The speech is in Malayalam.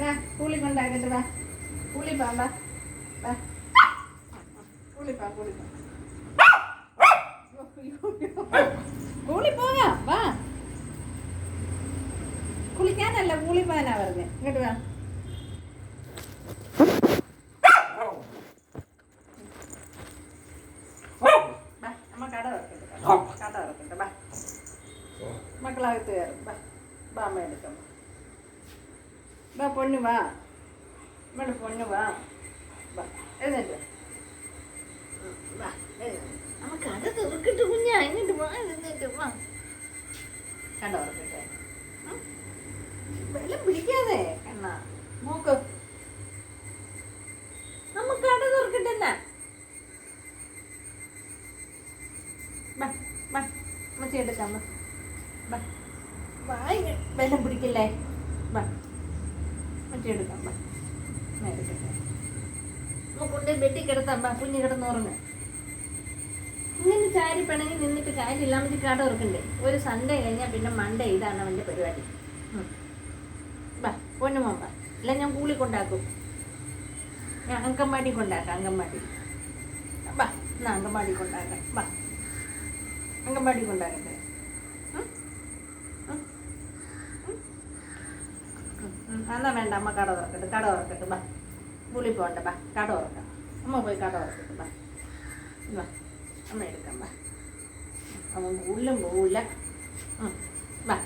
വാ. വാ ഇങ്ങോട്ട് വാ. മക്കളകത്ത് കയറും വാ. അമ്മ എടുക്കാം വാ പൊന്നു വാ. ഇവിടെ പൊന്നു വാ. എഴുന്നേറ്റ്. വാ എഴുന്നേറ്റ്. അമ്മ കട കുഞ്ഞാ ഇങ്ങോട്ട് വാ എഴുന്നേറ്റ് വാ. കട തുറക്കട്ടെ? ഉം. വെള്ളം പിടിക്കാതെ. കണ്ണ നോക്ക് അമ്മ കട തുറക്കട്ടെ ബാ അമ്മച്ചി എടുക്കാം ബാ ബാ വായി വെള്ളം പിടിക്കില്ലേ? ബാ ഞാൻ എടുക്കട്ടെ അമ്മ കൊണ്ട് ബെഡി കിടത്താം ബാ കുഞ്ഞ് കിടന്നുറങ്ങ് ഇങ്ങനെ ചാരി പിണങ്ങി നിന്നിട്ട് കാര്യമില്ല. അമ്മച്ചി കട തുറക്കണ്ടേ ഒരു സൺഡേ കഴിഞ്ഞാൽ പിന്നെ മൺഡേ ഇതാണ് അവന്റെ പരിപാടി. ബാ പൊന്നുമോൻ ബാ അല്ല ഞാൻ കൂളി കൊണ്ടാക്കും. ഞാൻ അങ്കൻവാടി കൊണ്ടാക്കാം അങ്കൻവാടി ബാ എന്നാ അങ്കൻവാടി കൊണ്ടാക്കാം. ബാ അങ്കൻവാടി കൊണ്ടാകട്ടെ എന്നാ വേണ്ട അമ്മ കട തുറക്കട്ടെ കട തുറക്കട്ടെ ബാ. പുളി പോണ്ട ബാ. കട തുറക്കാം. അമ്മ പോയി കട തുറക്കട്ടെ ബാ. ബാ. അമ്മ എടുക്കാം ബാ. അവൻ ഉള്ളും പോവില്ല. ബാ.